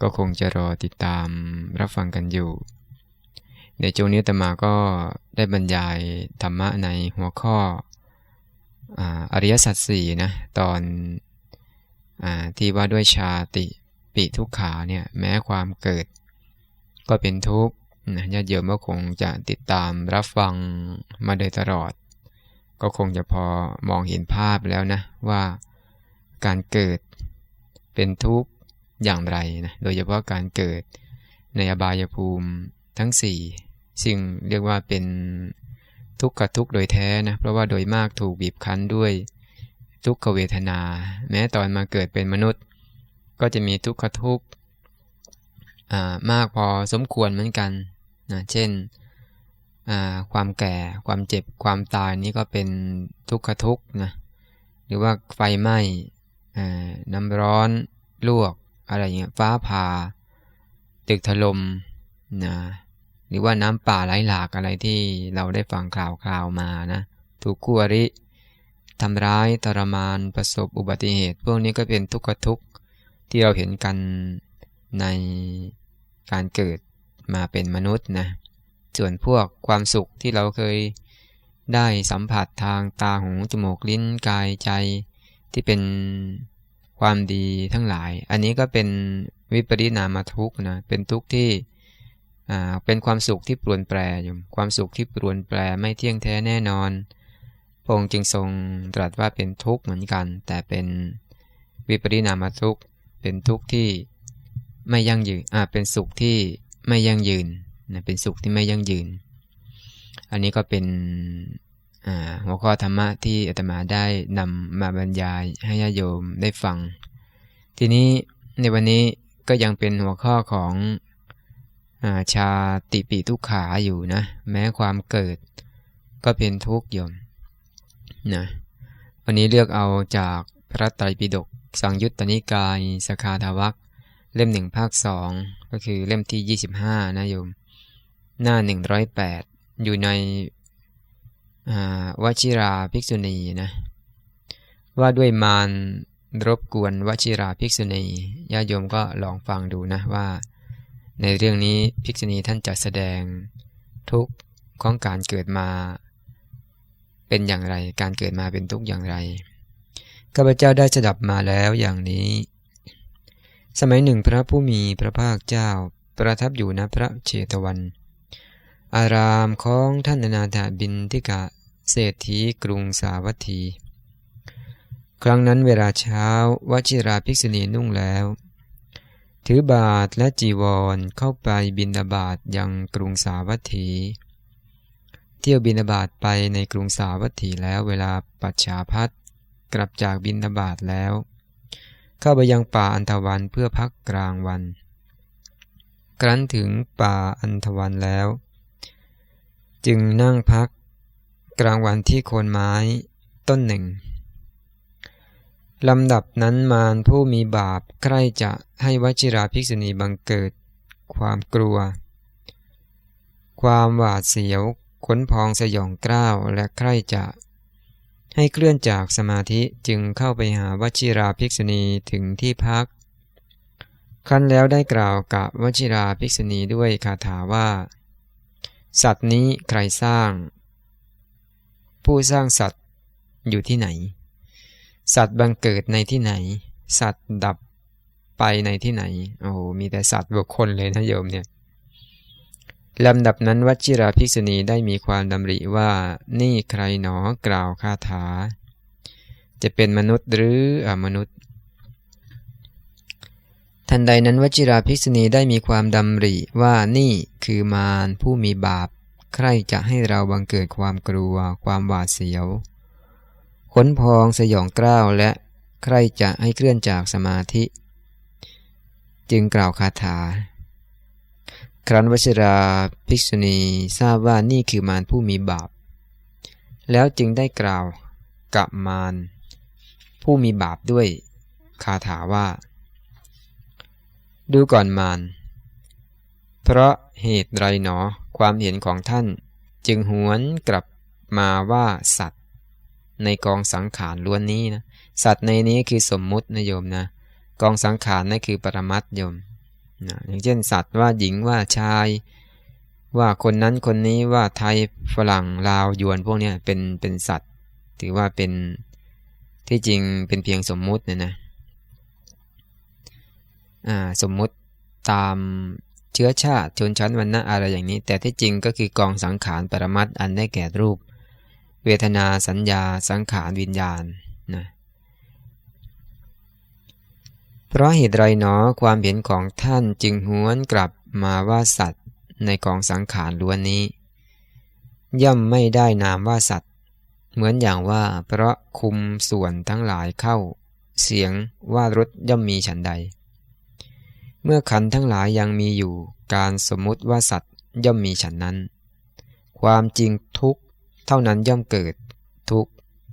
ก็คงจะรอติดตามรับฟังกันอยู่ ในช่วงนี้ตมาก็ได้บรรยายธรรมะในหัวข้ออริยสัจสี่นะตอนอที่ว่าด้วยชาติปิทุกขาเนี่ยแม้ความเกิด ก็เป็นทุกข์ญาติโยมก็คงจะติดตามรับฟังมาโดยตลอด ก็คงจะพอมองเห็นภาพแล้วนะว่าการเกิดเป็นทุกข์ อย่างไรนะโดยเฉพาะการเกิดในอบายภูมิทั้ง4ซึ่งเรียกว่าเป็นทุกขทุกโดยแท้นะเพราะว่าโดยมากถูกบีบคั้นด้วยทุกขเวทนา แม้ตอนมาเกิดเป็นมนุษย์ ก็จะมีทุกขทุกมากพอสมควรเหมือนกันนะเช่นความแก่ความเจ็บความตายนี่ก็เป็นทุกขทุกนะหรือว่าไฟไหม้น้ำร้อนลวก อะไรเงี้ยฟ้าผ่า ตึกถล่มนะหรือว่าน้ำป่าไหลหลากอะไรที่เราได้ฟังข่าวคราวมานะถูกคู่อริทำร้ายทรมานประสบอุบัติเหตุ พวกนี้ก็เป็นทุกข์ทุกข์ที่เราเห็นกันในการเกิดมาเป็นมนุษย์นะส่วนพวกความสุขที่เราเคยได้สัมผัสทางตาหูจมูกลิ้นกายใจที่เป็น ความดีทั้งหลาย อันนี้ก็เป็นวิปริณามทุกนะ เป็นทุกข์ที่เป็นความสุขที่ปรวนแปรอยู่ความสุขที่ปรวนแปรไม่เที่ยงแท้แน่นอน พระองค์จึงทรงตรัสว่าเป็นทุกข์เหมือนกัน แต่เป็นวิปริณามทุกข์ เป็นทุกข์ที่ไม่ยั่งยืนอ่าเป็นสุขที่ไม่ยั่งยืนนะเป็นสุขที่ไม่ยั่งยืน อันนี้ก็เป็น หัวข้อธรรมะที่อาตมาได้นำมาบรรยายให้ญาโยมได้ฟัง ทีนี้ในวันนี้ก็ยังเป็นหัวข้อของอาชาติปีทุกขาอยู่นะ แม้ความเกิดก็เป็นทุกข์ยมนะวันนี้เลือกเอาจากพระไตรปิฎกสังยุตตนิกายสคาทวักเล่มหนึ่งภาคสองก็คือเล่มที่ 25 นะโยม หน้า 108 อยู่ใน วชิราภิกษุณีนะว่าด้วยมารรบกวนวชิราภิกษุณีญาโยมก็ลองฟังดูนะว่า ในเรื่องนี้ภิกษุณีท่านจะแสดงทุกข์ของการเกิดมา เป็นอย่างไร การเกิดมาเป็นทุกข์อย่างไรข้าพเจ้าได้สดับมาแล้วอย่างนี้ สมัยหนึ่งพระผู้มีพระภาคเจ้าประทับอยู่ณพระเชตวัน อารามของท่านนาถาบินทิกะเศรษฐีกรุงสาวัตถี ครั้งนั้นเวลาเช้าวชิราภิกษุณีนุ่งแล้ว ถือบาทและจีวรเข้าไปบินาบาตยังกรุงสาวัตถี เที่ยวบินาบาตไปในกรุงสาวัตถีแล้วเวลาปัจฉาพัดกลับจากบินาบาตแล้ว เข้าไปยังป่าอันธวันเพื่อพักกลางวัน ครั้นถึงป่าอันธวันแล้ว จึงนั่งพัก กลางวันที่โคนไม้ต้นหนึ่งลำดับนั้นมารผู้มีบาปใครจะให้วชิราภิกษุณีบังเกิด ความกลัว ความหวาดเสียวขนพองสยองกล้าวและใครจะ ให้เคลื่อนจากสมาธิจึงเข้าไปหาวชิราภิกษุณีถึงที่พักคั้นแล้วได้กล่าวกับวชิราภิกษุณีด้วยคาถาว่า สัตว์นี้ใครสร้าง ผู้สร้างสัตว์อยู่ที่ไหน สัตว์บังเกิดในที่ไหน สัตว์ดับไปในที่ไหน โอ้มีแต่สัตว์บุคคลเลยนะโยมเนี่ยลำดับนั้นวัชิราภิกษุณีได้มีความดำริว่า นี่ใครหนอกล่าวคาถา จะเป็นมนุษย์หรืออมนุษย์ ทันใดนั้นวชิราภิกษุณีได้มีความดำริว่านี่คือมารผู้มีบาป ใครจะให้เราบังเกิดความกลัว ความหวาดเสียวขนพองสยองกล้าวและใครจะให้เคลื่อนจากสมาธิ จึงกล่าวคาถา ครั้นวชิราภิกษุณีทราบว่านี่คือมารผู้มีบาป แล้วจึงได้กล่าวกับมารผู้มีบาปด้วยคาถาว่า ดูก่อนมารเพราะเหตุไรหนอความเห็นของท่าน จึงหวนกลับมาว่าสัตว์ ในกองสังขารล้วนนี้นะสัตว์ในนี้คือสมมุตินะโยมนะกองสังขารนั่นคือปรมัตโยมนะอย่างเช่นสัตว์ว่าหญิงว่าชาย ว่าคนนั้นคนนี้ว่าไทยฝรั่งลาวยวนพวกนี้เป็นเป็นสัตว์ ถือว่าเป็นที่จริงเป็นเพียงสมมุตินะนะ สมมุติตามเชื้อชาติชนชั้นวรรณะอะไรอย่างนี้ แต่ที่จริงก็คือกองสังขารปรมัตอันได้แก่รูป เวทนาสัญญาสังขารวิญญาณนะเพราะเหตุไรหนอความเห็นของท่านจึงหวนกลับมาว่าสัตว์ในกองสังขารล้วนนี้ ย่อมไม่ได้นามว่าสัตว์ เหมือนอย่างว่าเพราะคุมส่วนทั้งหลายเข้า เสียงว่ารถย่อมมีฉันใด เมื่อขันทั้งหลายยังมีอยู่ การสมมุติว่าสัตว์ย่อมมีฉันนั้น ความจริงทุกเท่านั้นย่อมเกิด ทุก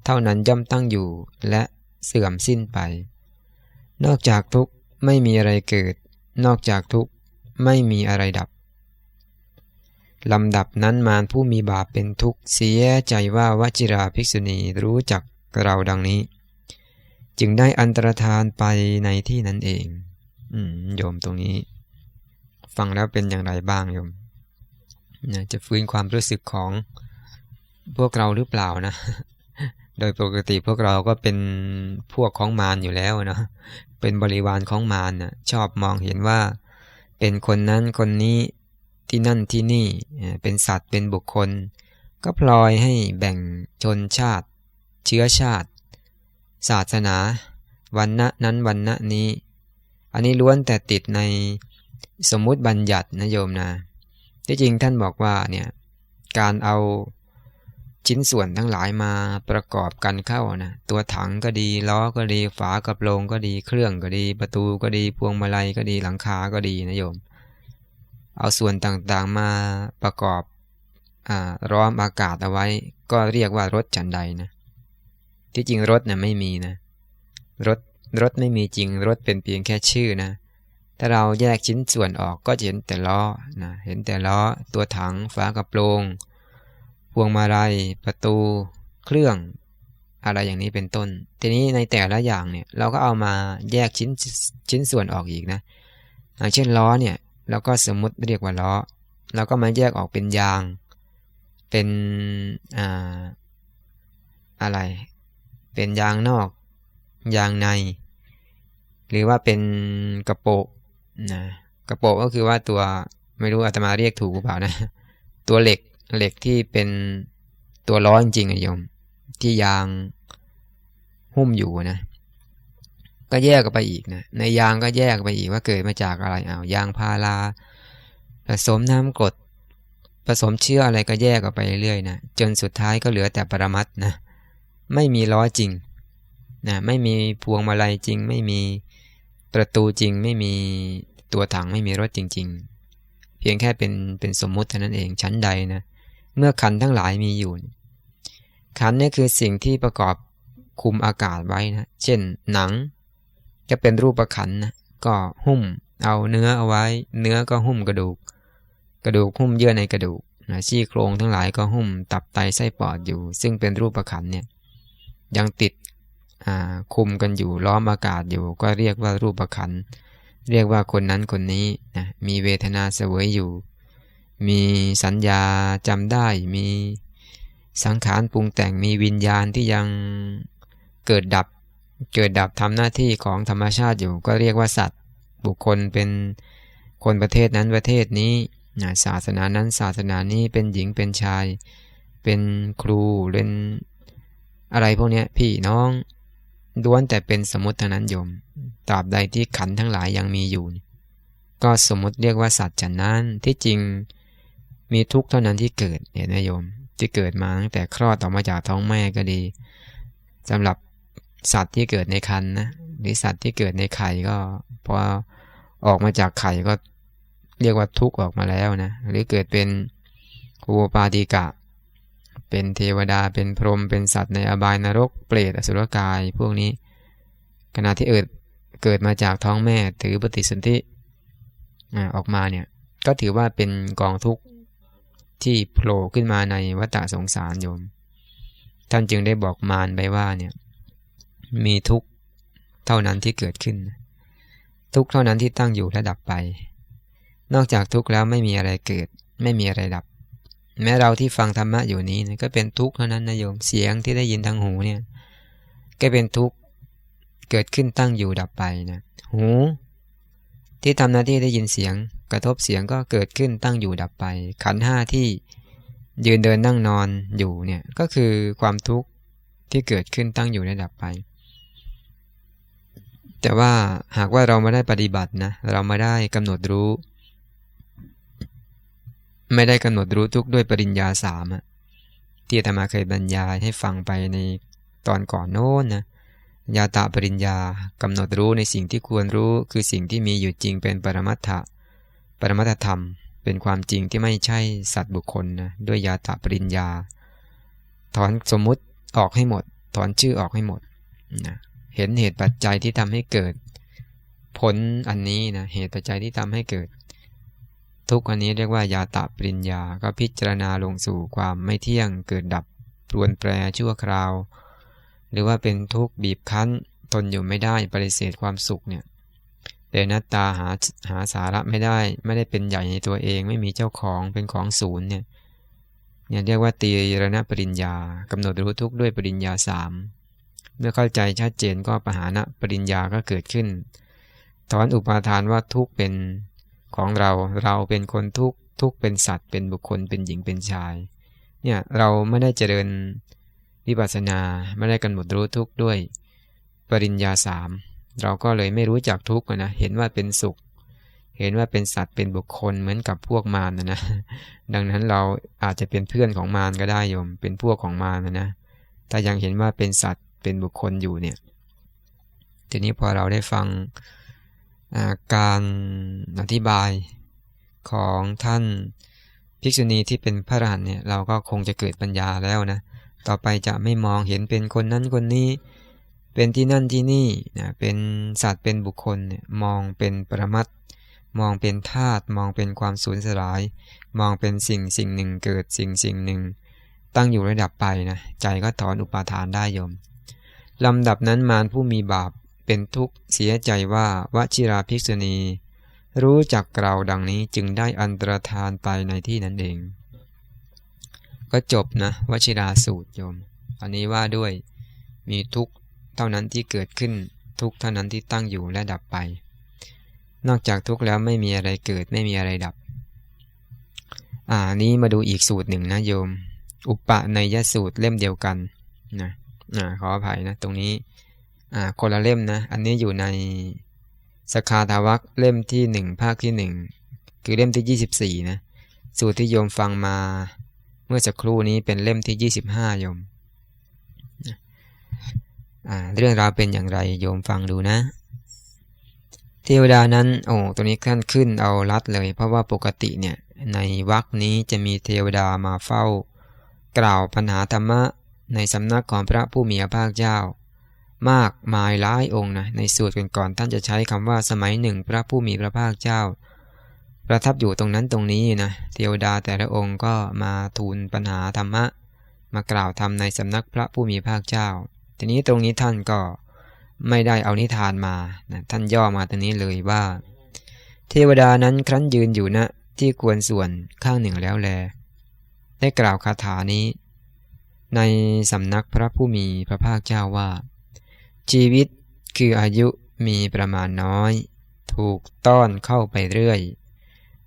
เท่านั้นย่อมตั้งอยู่ และเสื่อมสิ้นไป นอกจากทุกไม่มีอะไรเกิด นอกจากทุกไม่มีอะไรดับลำดับนั้นมารผู้มีบาปเป็นทุกข์เสียใจว่าวจิราภิกษุณีรู้จักเราดังนี้ จึงได้อันตรธานไปในที่นั้นเอง อืมโยมตรงนี้ ฟังแล้วเป็นอย่างไรบ้างโยมนะจะฟื้นความรู้สึกของพวกเราหรือเปล่านะ โดยปกติพวกเราก็เป็นพวกของมารอยู่แล้วนะเป็นบริวารของมารนะชอบมองเห็นว่า เป็นคนนั้นคนนี้ที่นั่นที่นี่เป็นสัตว์เป็นบุคคล ก็พลอยให้แบ่งชนชาติ เชื้อชาติ ศาสนาวันณะนั้นวันณะนี้ อันนี้ล้วนแต่ติดในสมมุติบัญญัตินะโยมนะ ที่จริงท่านบอกว่าเนี่ยการเอาชิ้นส่วนทั้งหลายมาประกอบกันเข้านะตัวถังก็ดีล้อก็ดีฝากระโปรงก็ดีเครื่องก็ดี ประตูก็ดีพวงมาลัยก็ดีหลังคาก็ดีนะโยม เอาส่วนต่างๆมาประกอบอร้อมอากาศเอาไว้ ก็เรียกว่ารถจันใดนะ ที่จริงรถนะ่ยไม่มีนะ รถ รถไม่มีจริงรถเป็นเพียงแค่ชื่อนะ ถ้าเราแยกชิ้นส่วนออกก็จะเห็นแต่ล้อนะเห็นแต่ล้อ ตัวถังฝากระโปรงพวงมาลัยประตู เครื่อง อะไรอย่างนี้เป็นต้น ทีนี้ในแต่ละอย่างเนี่ยเราก็เอามาแยกชิ้นชิ้นส่วนออกอีกนะอย่างเช่นล้อเนี่ยเราก็สมมุติเรียกว่าล้อเราก็มาแยกออกเป็นยาง เป็นอ่าอะไร เป็นยางนอก ยางใน หรือว่าเป็นกระโปงนะกระโปงก็คือว่าตัวไม่รู้อาตมาเรียกถูกหรือเปล่านะ ตัวเหล็กเหล็กที่เป็นตัวล้อจริงๆอะโยม ที่ยางหุ้มอยู่นะ ก็แยกกันไปอีกนะในยางก็แยกไปอีกว่าเกิดมาจากอะไรเอายางพาราผสมน้ำกรดผสมเชื้ออะไรก็แยกกันไปเรื่อยๆนะจนสุดท้ายก็เหลือแต่ปรมัตนะไม่มีล้อจริง นะไม่มีพวงมาลัยจริง ไม่มีประตูจริง ไม่มีตัวถังไม่มีรถจริง ๆ เพียงแค่เป็นเป็นสมมุติเท่านั้นเองชั้นใดนะเมื่อขันทั้งหลายมีอยู่ ขันนี่คือสิ่งที่ประกอบคุมอากาศไว้นะเช่นหนังจะเป็นรูปประขันนะก็หุ้มเอาเนื้อเอาไว้ เนื้อก็หุ้มกระดูก กระดูกหุ้มเยื่อในกระดูกนะซี่โครงทั้งหลายก็หุ้มตับไตไส้ปอดอยู่ ซึ่งเป็นรูปประขันเนี่ยยังติด คุมกันอยู่ล้อมอากาศอยู่ ก็เรียกว่ารูปขัน เรียกว่าคนนั้นคนนี้นะมีเวทนาเสวยอยู่ มีสัญญาจำได้ มีสังขารปรุงแต่งมีวิญญาณที่ยังเกิดดับ เกิดดับทำหน้าที่ของธรรมชาติอยู่ ก็เรียกว่าสัตว์ บุคคลเป็นคนประเทศนั้นประเทศนี้นะศาสนานั้นศาสนานี้เป็นหญิงเป็นชาย เป็นครูเป็นอะไรพวกนี้พี่น้อง ล้วนแต่เป็นสมมติเท่านั้นโยม ตราบใดที่ขันทั้งหลายยังมีอยู่ ก็สมมติเรียกว่าสัตว์จันนั้น ที่จริงมีทุกเท่านั้นที่เกิดเห็นไหมโยม ที่เกิดมาตั้งแต่คลอดออกมาจากท้องแม่ก็ดีสำหรับสัตว์ที่เกิดในคันนะหรือสัตว์ที่เกิดในไข่ก็พอออกมาจากไข่ก็เรียกว่าทุกข์ออกมาแล้วนะ หรือเกิดเป็นภูปาติกะ เป็นเทวดาเป็นพรหมเป็นสัตว์ในอบายนรก เปรตอสุรกาย พวกนี้ ขณะที่เอิดเกิดมาจากท้องแม่ถือปฏิสนธิออกมาเนี่ยก็ถือว่าเป็นกองทุกข์ที่โผล่ขึ้นมาในวัฏสงสารโยม ท่านจึงได้บอกมารไปว่าเนี่ยมีทุกข์เท่านั้นที่เกิดขึ้น ทุกข์เท่านั้นที่ตั้งอยู่และดับไป นอกจากทุกข์แล้วไม่มีอะไรเกิด ไม่มีอะไรดับ แม้เราที่ฟังธรรมะอยู่นี้ก็เป็นทุกข์เท่านั้นนะโยมเสียงที่ได้ยินทางหูเนี่ย ก็เป็นทุกข์เกิดขึ้นตั้งอยู่ดับไปนะหู ที่ทำหน้าที่ได้ยินเสียง กระทบเสียงก็เกิดขึ้นตั้งอยู่ดับไป ขันห้าที่ยืนเดินนั่งนอนอยู่เนี่ยก็คือความทุกข์ที่เกิดขึ้นตั้งอยู่และดับไป แต่ว่าหากว่าเราไม่ได้ปฏิบัตินะเราไม่ได้กำหนดรู้ ไม่ได้กำหนดรู้ทุกด้วยปริญญาสามที่อาตมาเคยบรรยายให้ฟังไปในตอนก่อนโน้นนะยาตาปริญญากำหนดรู้ในสิ่งที่ควรรู้คือสิ่งที่มีอยู่จริงเป็นปรมัตถะปรมัตถธรรม เป็นความจริงที่ไม่ใช่สัตว์บุคคลนะด้วยยาตาปริญญา ถอนสมมุติออกให้หมด ถอนชื่อออกให้หมดนะเห็นเหตุปัจจัยที่ทำให้เกิด ผลอันนี้นะเหตุปัจจัยที่ทำให้เกิด ทุกอันนี้เรียกว่ายาตาปริญญา ก็พิจารณาลงสู่ความไม่เที่ยงเกิดดับปรวนแปรชั่วคราว หรือว่าเป็นทุกข์บีบคั้นทนอยู่ไม่ได้ปฏิเสธความสุขเนี่ยแต่นัตตาหาหาสาระไม่ได้ ไม่ได้เป็นใหญ่ในตัวเอง ไม่มีเจ้าของเป็นของศูนย์เนี่ยเนี่ยเรียกว่าตีรณปริญญากำหนดรู้ทุกข์ด้วยปริญญาสามเมื่อเข้าใจชัดเจนก็ปหานะปริญญาก็เกิดขึ้น ถอนอุปาทานว่าทุกข์เป็น ของเราเราเป็นคนทุกข์ทุกข์เป็นสัตว์ เป็นบุคคลเป็นหญิงเป็นชาย เนี่ยเราไม่ได้เจริญวิปัสสนาไม่ได้กำหนดรู้ทุกข์ด้วย ปริญญาสามเราก็เลยไม่รู้จักทุกข์นะเห็นว่าเป็นสุข เห็นว่าเป็นสัตว์เป็นบุคคลเหมือนกับพวกมารนะนะ ดังนั้นเราอาจจะเป็นเพื่อนของมารก็ได้โยม เป็นพวกของมารนะนะถ้ายังเห็นว่าเป็นสัตว์เป็นบุคคลอยู่เนี่ยทีนี้พอเราได้ฟัง การอธิบายของท่านภิกษุณีที่เป็นพระอรหันต์เนี่ยเราก็คงจะเกิดปัญญาแล้วนะ ต่อไปจะไม่มองเห็นเป็นคนนั้นคนนี้ เป็นที่นั่นที่นี่นะเป็นสัตว์เป็นบุคคลเนี่ยมองเป็นปรมัตมองเป็นธาตุมองเป็นความสูญสลาย มองเป็นสิ่งสิ่งหนึ่งเกิดสิ่งสิ่งหนึ่ง ตั้งอยู่ระดับไปนะใจก็ถอนอุปาทานได้ยมลำดับนั้นมารผู้มีบาป เป็นทุกข์เสียใจว่าวชิราภิกษุณี รู้จักกล่าวดังนี้จึงได้อันตรธานไปในที่นั้นเอง ก็จบนะวชิราสูตรโยมอันนี้ว่าด้วยมีทุกข์เท่านั้นที่เกิดขึ้นทุกข์เท่านั้นที่ตั้งอยู่และดับไป นอกจากทุกข์แล้วไม่มีอะไรเกิดไม่มีอะไรดับ อ่านี้มาดูอีกสูตรหนึ่งนะโยม อุปะในยสูตรเล่มเดียวกันนะอ่าขออภัยนะ ตรงนี้ อ่าคนละเล่มนะ อันนี้อยู่ในสคาทาวักเล่มที่หนึ่งภาคที่หนึ่งคือเล่มที่ยี่สิบี่นะ สูตรที่โยมฟังมาเมื่อสักครู่นี้เป็นเล่มที่ยี่สิบห้าโยมเรื่องราวเป็นอย่างไรโยมฟังดูนะ เทวดานั้น โอ้ตัวนี้ขั้นขึ้นเอารัดเลย เพราะว่าปกติเนี่ยในวรรคนี้จะมีเทวดามาเฝ้า กล่าวปัญหาธรรมะในสำนักของพระผู้มีพระภาคเจ้า มากมายหลายองค์นะในสูตรก่อนๆท่านจะใช้คำว่าสมัยหนึ่ง พระผู้มีพระภาคเจ้า ประทับอยู่ตรงนั้นตรงนี้นะเทวดาแต่ละองค์ก็มาทูลปัญหาธรรมะ มากล่าวทำในสำนักพระผู้มีพระภาคเจ้า ทีนี้ตรงนี้ท่านก็ไม่ได้เอานิทานมานะท่านย่อมาตรงนี้เลยว่า เทวดานั้นครั้นยืนอยู่ณนะที่ควรส่วนข้างหนึ่งแล้วแล ได้กล่าวคาถานี้ ในสำนักพระผู้มีพระภาคเจ้าว่า ชีวิตคืออายุมีประมาณน้อย ถูกต้อนเข้าไปเรื่อย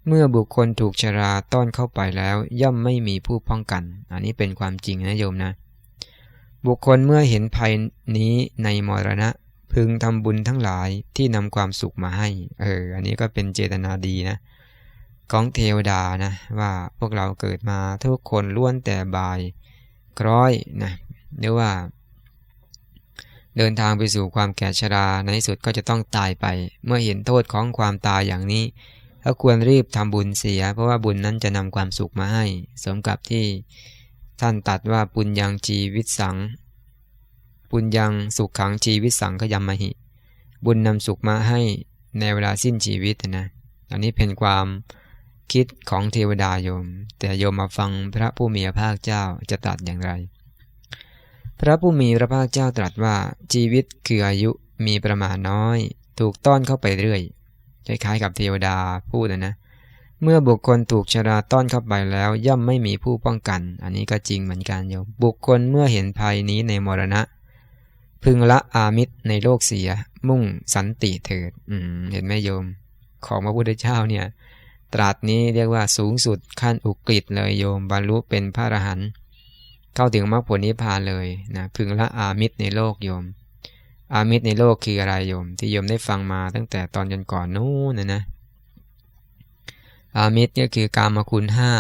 เมื่อบุคคลถูกชราต้อนเข้าไปแล้ว ย่อมไม่มีผู้ป้องกัน อันนี้เป็นความจริงนะโยมนะ บุคคลเมื่อเห็นภัยนี้ในมรณะ พึงทำบุญทั้งหลายที่นำความสุขมาให้ เออ อันนี้ก็เป็นเจตนาดีนะ ของเทวดานะ ว่าพวกเราเกิดมาทุกคนล้วนแต่บาย คร้อยนะหรือว่า เดินทางไปสู่ความแก่ชราในที่สุดก็จะต้องตายไป เมื่อเห็นโทษของความตายอย่างนี้ก็ควรรีบทำบุญเสีย เพราะว่าบุญนั้นจะนำความสุขมาให้ สมกับที่ท่านตัดว่าปุญญังชีวิตสัง ปุญญังสุขขังชีวิตสังขยามหิ บุญนำสุขมาให้ในเวลาสิ้นชีวิตนะอันนี้เป็นความคิดของเทวดาโยม แต่โยมมาฟังพระผู้มีพระภาคเจ้าจะตรัสอย่างไร พระผู้มีพระภาคเจ้าตรัสว่าชีวิตคืออายุมีประมาณน้อย ถูกต้อนเข้าไปเรื่อยคล้ายๆกับเทวดาพูดนะ เมื่อบุคคลถูกชราต้อนเข้าไปแล้ว ย่อมไม่มีผู้ป้องกัน อันนี้ก็จริงเหมือนกันโยมบุคคลเมื่อเห็นภัยนี้ในมรณะ พึงละอามิตรในโลกเสีย มุ่งสันติเถิด อืมเห็นไหมโยม ของพระพุทธเจ้าเนี่ย ตรัสนี้เรียกว่าสูงสุดขั้นอุกฤษเลยโยมบรรลุเป็นพระอรหันต์ เข้าถึงมรรคผลนิพพานเลยนะพึงละอามิตรในโลกโยม อามิตรในโลกคืออะไรโยม ที่โยมได้ฟังมาตั้งแต่ตอนจนก่อนนู้นนะนะ อามิตรก็คือการมาคุณห้า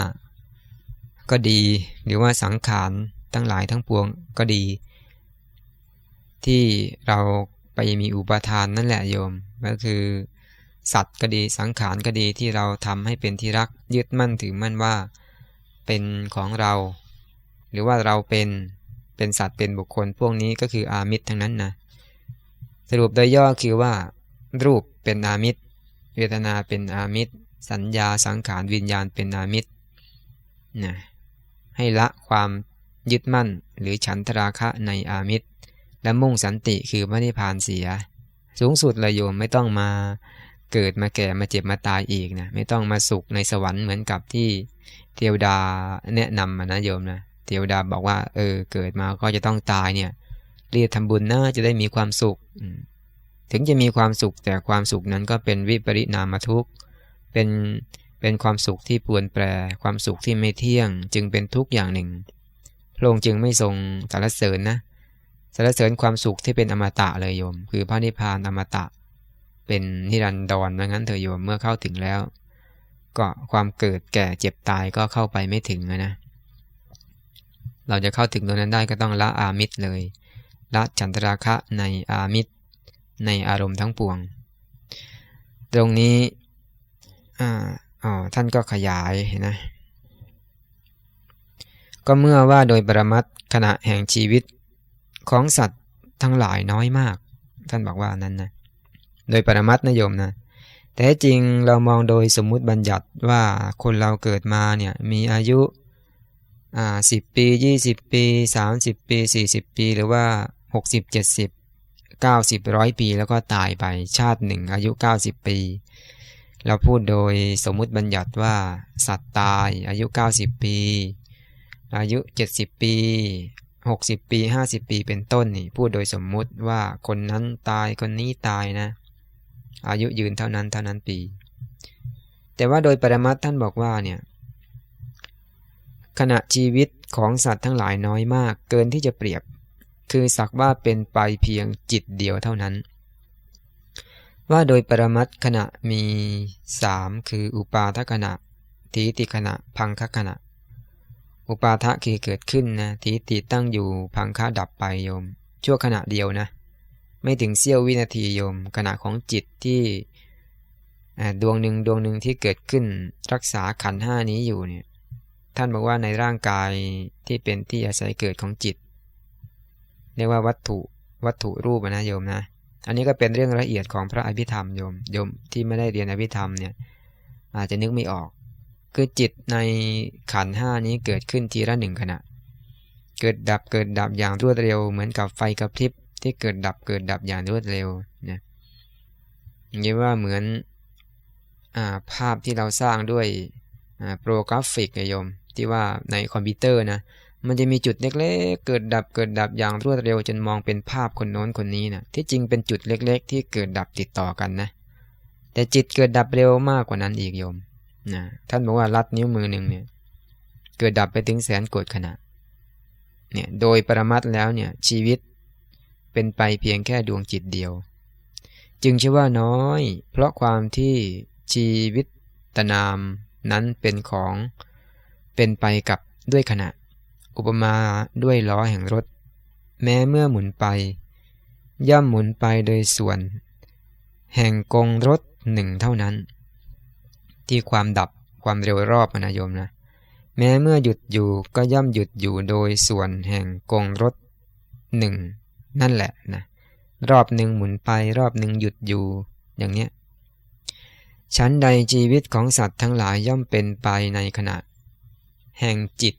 ก็ดี หรือว่าสังขารทั้งหลายทั้งปวงก็ดี ที่เราไปมีอุปทานนั่นแหละโยมก็คือสัตว์ก็ดีสังขารก็ดีที่เราทำให้เป็นที่รักยึดมั่นถือมั่นว่า เป็นของเรา หรือว่าเราเป็นเป็นสัตว์เป็นบุคคลพวกนี้ก็คืออามิตรทั้งนั้นนะสรุปโดยย่อคือว่า รูปเป็นอามิตร เวทนาเป็นอามิตร สัญญาสังขารวิญญาณเป็นอามิตรนะให้ละความยึดมั่นหรือฉันทราคะในอามิตร และมุ่งสันติคือพระนิพานเสีย สูงสุดเลยโยมไม่ต้องมาเกิดมาแก่มาเจ็บมาตายอีกนะไม่ต้องมาสุขในสวรรค์เหมือนกับที่เทวดาแนะนำมานะโยมนะ เทวดาบอกว่า เออ เกิดมาก็จะต้องตายเนี่ยรีบทำบุญนะจะได้มีความสุข ถึงจะมีความสุขแต่ความสุขนั้นก็เป็นวิปริณามทุกข์ เป็นเป็นความสุขที่ปวนแปร ความสุขที่ไม่เที่ยง จึงเป็นทุกข์อย่างหนึ่ง พระองค์จึงไม่ทรงสรรเสริญนะสรรเสริญความสุขที่เป็นอมตะเลยโยม คือพระนิพพานอมตะ เป็นนิรันดรดังนั้นเถอโยมเมื่อเข้าถึงแล้ว ก็ความเกิดแก่เจ็บตายก็เข้าไปไม่ถึงนะ เราจะเข้าถึงตรงนั้นได้ก็ต้องละอามิตรเลย ละฉันทราคะในอามิตรในอารมณ์ทั้งปวง ตรงนี้อ๋อท่านก็ขยายนะก็เมื่อว่าโดยปรมัตขณะแห่งชีวิตของสัตว์ทั้งหลายน้อยมาก ท่านบอกว่านั้นนะโดยปรมัตนะโยมนะแต่จริงเรามองโดยสมมุติบัญญัติว่าคนเราเกิดมาเนี่ยมีอายุ อ่าสิบปี20ปี30ปี40ปี หรือว่า60 70 90ร้อยปีแล้วก็ตายไปชาติหนึ่งอายุ90ปี เราพูดโดยสมมุติบัญญัติว่า สัตว์ตายอายุ90ปี อายุ70ปี60ปี50ปีเป็นต้นนี่พูดโดยสมมุติว่าคนนั้นตายคนนี้ตายนะ อายุยืนเท่านั้นเท่านั้นปี แต่ว่าโดยปรมัตท่านบอกว่าเนี่ย ขณะชีวิตของสัตว์ทั้งหลายน้อยมากเกินที่จะเปรียบ คือสักว่าเป็นไปเพียงจิตเดียวเท่านั้น ว่าโดยปรมัตขณะมีสามคืออุปาทขณะทีติขณะพังคขณะ อุปาทะคือเกิดขึ้นนะทีติตั้งอยู่พังคะดับไปโยม ชั่วขณะเดียวนะ ไม่ถึงเสี้ยววินาทีโยม ขณะของจิตที่ดวงหนึ่งดวงหนึ่งที่เกิดขึ้นรักษาขันห้านี้อยู่เนี่ย ท่านบอกว่าในร่างกายที่เป็นที่อาศัยเกิดของจิต เรียกว่าวัตถุวัตถุรูปนะโยมนะ อันนี้ก็เป็นเรื่องละเอียดของพระอภิธรรมโยมโยมที่ไม่ได้เรียนอภิธรรมเนี่ยอาจจะนึกไม่ออก คือจิตในขันห้านี้เกิดขึ้นทีละหนึ่งขณะ เกิดดับเกิดดับอย่างรวดเร็ว เหมือนกับไฟกระพริบที่เกิดดับเกิดดับอย่างรวดเร็วนะอย่างนี้ว่าเหมือนอภาพที่เราสร้างด้วยโปรกราฟิกโยม ที่ว่าในคอมพิวเตอร์นะมันจะมีจุดเล็กๆ เกิดดับเกิดดับอย่างรวดเร็วจนมองเป็นภาพคนโน้นคนนี้นะที่จริงเป็นจุดเล็ก ๆ ที่เกิดดับติดต่อกันนะ แต่จิตเกิดดับเร็วมากกว่านั้นอีกโยมนะท่านบอกว่ารัดนิ้วมือหนึ่งเนี่ยเกิดดับไปถึงแสนกดขณะเนี่ยโดยปรมัตแล้วเนี่ยชีวิตเป็นไปเพียงแค่ดวงจิตเดียว จึงชื่อว่าน้อย เพราะความที่ชีวิตตนามนั้นเป็นของ เป็นไปกับด้วยขณะ อุปมาด้วยล้อแห่งรถ แม้เมื่อหมุนไป ย่อมหมุนไปโดยส่วน แห่งกงรถหนึ่งเท่านั้น ที่ความดับความเร็วรอบนะโยมนะแม้เมื่อหยุดอยู่ก็ย่อมหยุดอยู่โดยส่วนแห่งกงรถหนึ่งนั่นแหละนะรอบหนึ่งหมุนไปรอบหนึ่งหยุดอยู่อย่างเนี้ยชั้นใดชีวิตของสัตว์ทั้งหลายย่อมเป็นไปในขณะ แห่งจิต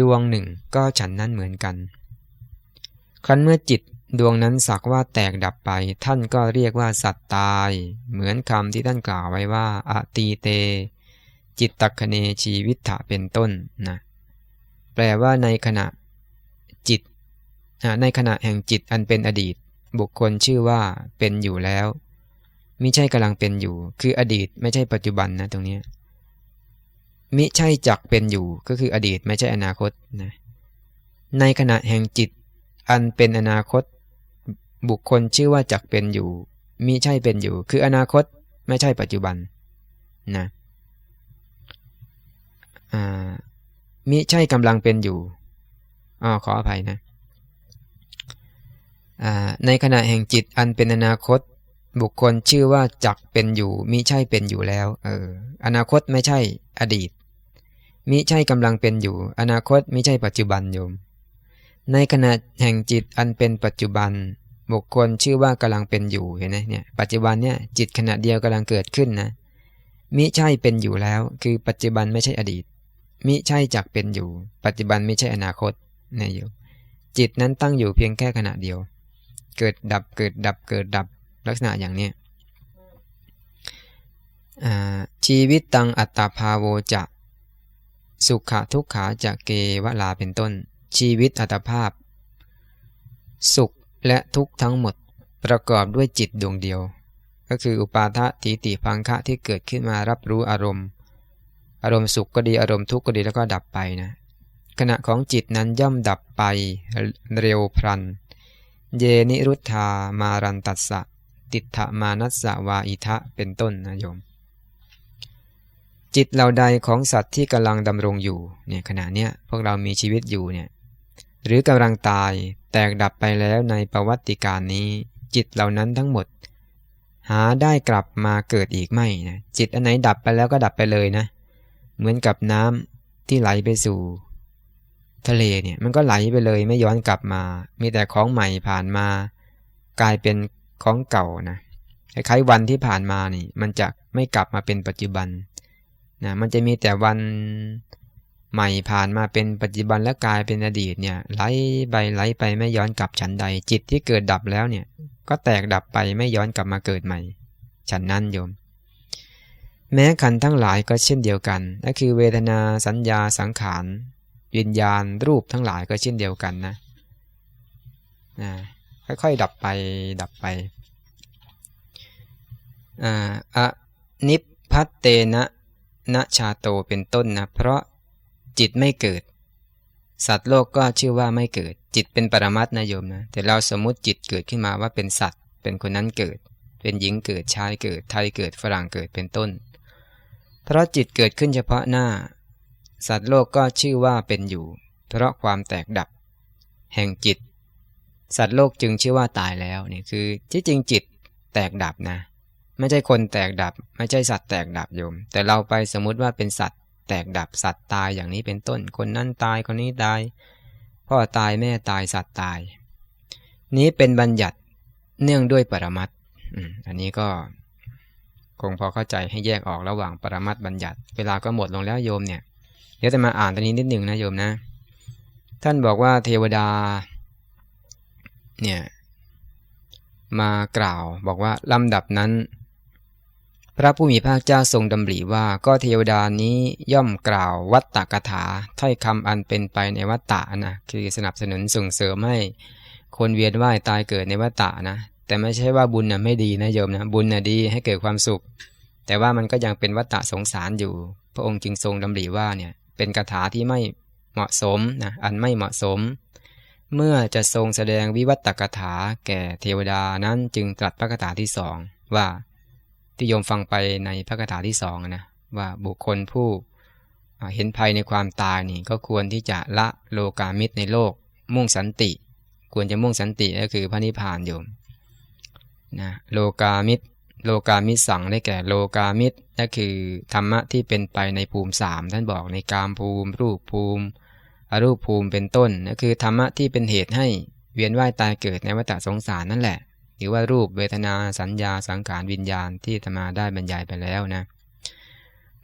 ดวงหนึ่งก็ฉันนั้นเหมือนกัน ครั้นเมื่อจิตดวงนั้นสักว่าแตกดับไป ท่านก็เรียกว่าสัตว์ตาย เหมือนคำที่ท่านกล่าวไว้ว่าอตีเต จิตตักเนชีวิตถะเป็นต้นนะแปลว่าในขณะจิตในขณะแห่งจิตอันเป็นอดีต บุคคลชื่อว่าเป็นอยู่แล้วมิใช่กำลังเป็นอยู่ คืออดีตไม่ใช่ปัจจุบันนะตรงนี้ มิใช่จักเป็นอยู่ก็คืออดีตไม่ใช่อนาคตนะในขณะแห่งจิต อันเป็นอนาคต บุคคลชื่อว่าจักเป็นอยู่มิใช่เป็นอยู่ คืออนาคตไม่ใช่ปัจจุบันนะอ่ามิใช่กำลังเป็นอยู่อ๋อขออภัยนะในขณะแห่งจิตอันเป็นอนาคต บุคคลชื่อว่าจักเป็นอยู่มิใช่เป็นอยู่แล้วเอออนาคตไม่ใช่อดีต มิใช่กำลังเป็นอยู่ อนาคตม่ใช่ปัจจุบันโยม ในขณะแห่งจิตอันเป็นปัจจุบัน บุคคลชื่อว่ากำลังเป็นอยู่เห็นไหมเนี่ยปัจจุบันเนี่ยจิตขณะเดียวกำลังเกิดขึ้นนะมิใช่เป็นอยู่แล้ว คือปัจจุบันไม่ใช่อดีต มิใช่จักเป็นอยู่ ปัจจุบันไม่ใช่อนาคตเนี่ยโยมจิตนั้นตั้งอยู่เพียงแค่ขณะเดียว เกิดดับเกิดดับเกิดดับลักษณะอย่างนี้ชีวิตตังอัตตาภาโวจะ สุขะทุกขาจะเกวลาเป็นต้น ชีวิตอัตภาพ สุขและทุกทั้งหมดประกอบด้วยจิตดวงเดียว ก็คืออุปาทะติติพังคะที่เกิดขึ้นมารับรู้อารมณ์ อารมณ์สุขก็ดีอารมณ์ทุกข์ก็ดีแล้วก็ดับไปนะ ขณะของจิตนั้นย่อมดับไปเร็วพลัน เยนิรุธธามารันตัสสะ ติถมานัสสวาอิทะเป็นต้นนะโยม จิตเหล่าใดของสัตว์ที่กำลังดำรงอยู่เนี่ยขณะเนี้ยพวกเรามีชีวิตอยู่เนี่ยหรือกำลังตายแตกดับไปแล้วในประวัติการนี้ จิตเหล่านั้นทั้งหมด หาได้กลับมาเกิดอีกไม่นะจิตอันไหนดับไปแล้วก็ดับไปเลยนะ เหมือนกับน้ำที่ไหลไปสู่ ทะเลเนี่ยมันก็ไหลไปเลยไม่ย้อนกลับมา มีแต่ของใหม่ผ่านมา กลายเป็นของเก่านะคล้ายๆวันที่ผ่านมานี่ มันจะไม่กลับมาเป็นปัจจุบัน นะมันจะมีแต่วันใหม่ผ่านมาเป็นปัจจุบันและกลายเป็นอดีตเนี่ยไหลไปไหลไปไม่ย้อนกลับฉันใดจิตที่เกิดดับแล้วเนี่ยก็แตกดับไปไม่ย้อนกลับมาเกิดใหม่ ฉันนั้นโยม แม้ขันทั้งหลายก็เช่นเดียวกันนั่นคือเวทนาสัญญาสังขารวิญญาณรูปทั้งหลายก็เช่นเดียวกันนะนะค่อยๆดับไปดับไปอะนิพพัตเตนะ นชาโตเป็นต้นนะ เพราะจิตไม่เกิด สัตว์โลกก็ชื่อว่าไม่เกิด จิตเป็นปรมัตนะโยมนะ แต่เราสมมติจิตเกิดขึ้นมาว่าเป็นสัตว์ เป็นคนนั้นเกิด เป็นหญิงเกิดชายเกิด ไทยเกิดฝรั่งเกิดเป็นต้น เพราะจิตเกิดขึ้นเฉพาะหน้า สัตว์โลกก็ชื่อว่าเป็นอยู่ เพราะความแตกดับ แห่งจิต สัตว์โลกจึงชื่อว่าตายแล้วนี่คือที่จริงจิตแตกดับนะ ไม่ใช่คนแตกดับ ไม่ใช่สัตว์แตกดับโยม แต่เราไปสมมุติว่าเป็นสัตว์ แตกดับสัตว์ตายอย่างนี้เป็นต้น คนนั้นตายคนนี้ตาย พ่อตายแม่ตายสัตว์ตาย นี้เป็นบัญญัติเนื่องด้วยปรมัตอันนี้ก็คงพอเข้าใจให้แยกออกระหว่างปรมัตบัญญัติ เวลาก็หมดลงแล้วโยมเนี่ย เดี๋ยวจะมาอ่านตรงนี้นิดหนึ่งนะโยมนะ ท่านบอกว่าเทวดา เนี่ย มากล่าวบอกว่าลำดับนั้น พระผู้มีพระเจ้าทรงดำริว่าก็เทวดานี้ย่อมกล่าววัตตกถาถ้อยคำอันเป็นไปในวัตตะนะคือสนับสนุนส่งเสริมให้คนเวียนว่ายตายเกิดในวัตตะนะแต่ไม่ใช่ว่าบุญนะไม่ดีนะโยมนะบุญนะดีให้เกิดความสุข แต่ว่ามันก็ยังเป็นวัตตะสงสารอยู่ พระองค์จึงทรงดำริว่าเนี่ยเป็นคาถาที่ไม่เหมาะสมนะอันไม่เหมาะสม เมื่อจะทรงแสดงวิวัตกถาแก่เทวดานั้นจึงตรัสพระคาถาที่สองว่า ที่โยมฟังไปในพระคาถาที่สองนะว่าบุคคลผู้เห็นภัยในความตายนี่ก็ควรที่จะละโลกามิตรในโลก มุ่งสันติ ควรจะมุ่งสันติก็คือพระนิพพานโยมนะโลกามิตรโลกามิตรสั่งได้แก่โลกามิตรก็คือธรรมะที่เป็นไปในภูมิสามท่านบอกในกามภูมิ รูปภูมิอรูปภูมิเป็นต้นก็คือธรรมะที่เป็นเหตุให้เวียนว่ายตายเกิดในวัฏสงสารนั่นแหละ รือว่ารูปเวทนาสัญญาสังขารวิญญาณที่ธรรมาได้บรรยายไปแล้วนะ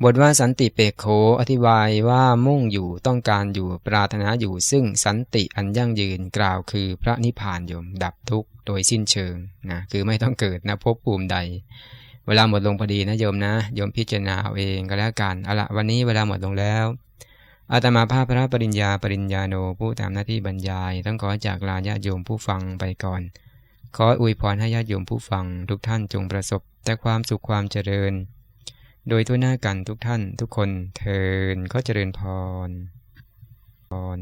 บทว่าสันติเปกโขอธิบายว่ามุ่งอยู่ต้องการอยู่ปรารถนาอยู่ซึ่งสันติอันยั่งยืนกล่าวคือพระนิพพานโยมดับทุกข์โดยสิ้นเชิงนะคือไม่ต้องเกิดนะภพภูมิใด เวลาหมดลงพอดีนะโยมนะโยมพิจารณาเอาเองก็แล้วกันเอาละวันนี้เวลาหมดลงแล้วอาตมาภาพพระปริญญาปริญญาโนผู้ทำหน้าที่บรรยาย ต้องขอจากลาญาโยมผู้ฟังไปก่อน ขออวยพรให้ญาติโยมผู้ฟังทุกท่านจงประสบ แต่ความสุขความเจริญ โดยทั่วหน้ากันทุกท่านทุกคนเทินก็เจริญพรพร